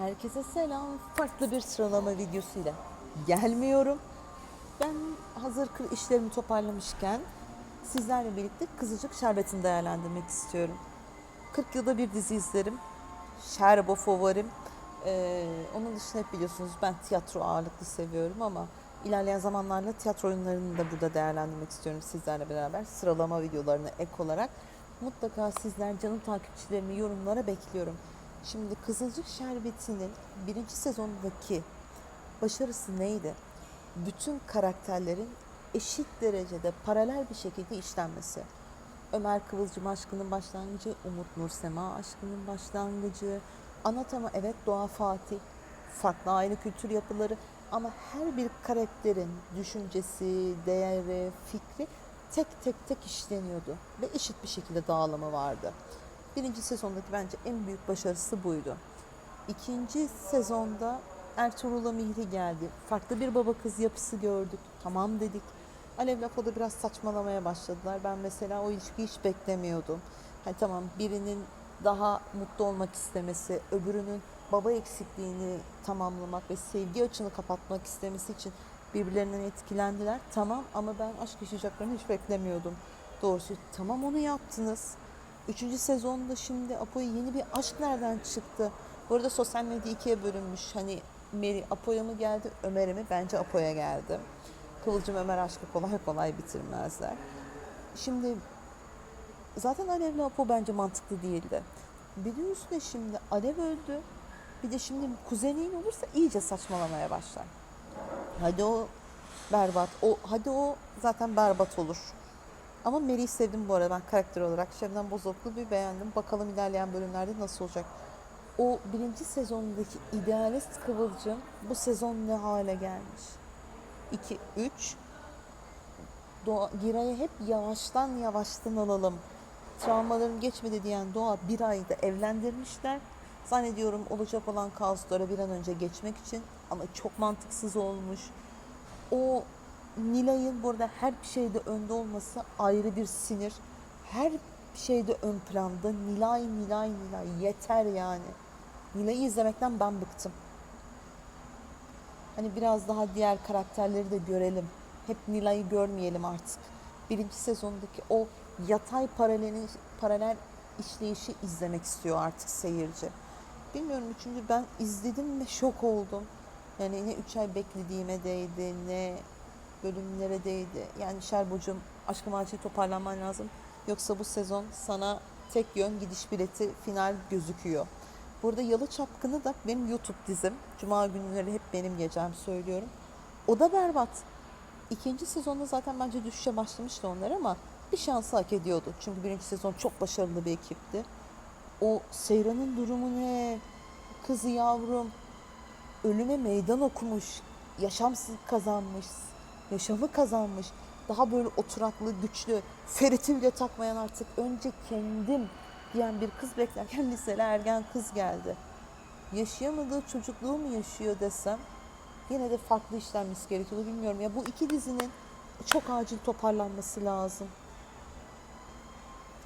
Herkese selam. Farklı bir sıralama videosuyla gelmiyorum. Ben hazır işlerimi toparlamışken sizlerle birlikte Kızılcık Şerbeti'ni değerlendirmek istiyorum. 40 yılda bir dizi izlerim. Şerbo favorim. Ee, onun dışında hep biliyorsunuz ben tiyatro ağırlıklı seviyorum ama ilerleyen zamanlarda tiyatro oyunlarını da burada değerlendirmek istiyorum sizlerle beraber. Sıralama videolarına ek olarak. Mutlaka sizler canım takipçilerimi yorumlara bekliyorum. Şimdi Kızılcık Şerbeti'nin birinci sezondaki başarısı neydi? Bütün karakterlerin eşit derecede paralel bir şekilde işlenmesi. Ömer Kıvılcım aşkının başlangıcı, Umut Nursema aşkının başlangıcı, Anatama evet Doğa Fatih, farklı aile kültür yapıları ama her bir karakterin düşüncesi, değeri, fikri tek tek tek işleniyordu ve eşit bir şekilde dağılımı vardı. Birinci sezondaki bence en büyük başarısı buydu. İkinci sezonda Ertuğrul'a Mihri geldi. Farklı bir baba kız yapısı gördük. Tamam dedik. Alev Lafo da biraz saçmalamaya başladılar. Ben mesela o ilişkiyi hiç beklemiyordum. Hani tamam birinin daha mutlu olmak istemesi, öbürünün baba eksikliğini tamamlamak ve sevgi açını kapatmak istemesi için birbirlerinden etkilendiler. Tamam ama ben aşk yaşayacaklarını hiç beklemiyordum. Doğrusu tamam onu yaptınız. Üçüncü sezonda şimdi Apo'ya yeni bir aşk nereden çıktı? Bu arada sosyal medya ikiye bölünmüş. Hani Meri Apo'ya mı geldi, Ömer'e mi? Bence Apo'ya geldi. Kıvılcım Ömer aşkı kolay kolay bitirmezler. Şimdi zaten Alev'le Apo bence mantıklı değildi. Bir de üstüne şimdi Alev öldü. Bir de şimdi kuzenin olursa iyice saçmalamaya başlar. Hadi o berbat. O hadi o zaten berbat olur. Ama Mary'i sevdim bu arada ben karakter olarak. Şebnem Bozoklu bir beğendim. Bakalım ilerleyen bölümlerde nasıl olacak. O birinci sezondaki idealist Kıvılcım bu sezon ne hale gelmiş? 2, 3. Doğa, Giray'a hep yavaştan yavaştan alalım. Travmalarım geçmedi diyen Doğa bir ayda evlendirmişler. Zannediyorum olacak olan kaoslara bir an önce geçmek için ama çok mantıksız olmuş. O Nilay'ın burada her şeyde önde olması ayrı bir sinir. Her şeyde ön planda Nilay, Nilay, Nilay yeter yani. Nilay'ı izlemekten ben bıktım. Hani biraz daha diğer karakterleri de görelim. Hep Nilay'ı görmeyelim artık. Birinci sezondaki o yatay paralel, paralel işleyişi izlemek istiyor artık seyirci. Bilmiyorum çünkü ben izledim ve şok oldum. Yani ne 3 ay beklediğime değdi ne bölümlere değdi. Yani Şerbocuğum aşkım acil toparlanman lazım. Yoksa bu sezon sana tek yön gidiş bileti final gözüküyor. Burada Yalı Çapkını da benim YouTube dizim. Cuma günleri hep benim gecem söylüyorum. O da berbat. İkinci sezonda zaten bence düşüşe başlamıştı onlar ama bir şansı hak ediyordu. Çünkü birinci sezon çok başarılı bir ekipti. O Seyran'ın durumu ne? Kızı yavrum ölüme meydan okumuş, yaşam kazanmış, yaşamı kazanmış. Daha böyle oturaklı, güçlü, Ferit'i bile takmayan artık önce kendim diyen bir kız beklerken liseli ergen kız geldi. Yaşayamadığı çocukluğu mu yaşıyor desem yine de farklı işlenmesi gerekiyor bilmiyorum. Ya bu iki dizinin çok acil toparlanması lazım.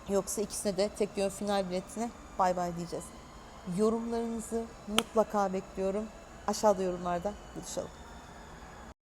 Yoksa ikisine de tek yön final biletine bay bay diyeceğiz. Yorumlarınızı mutlaka bekliyorum. Aşağıda yorumlarda buluşalım.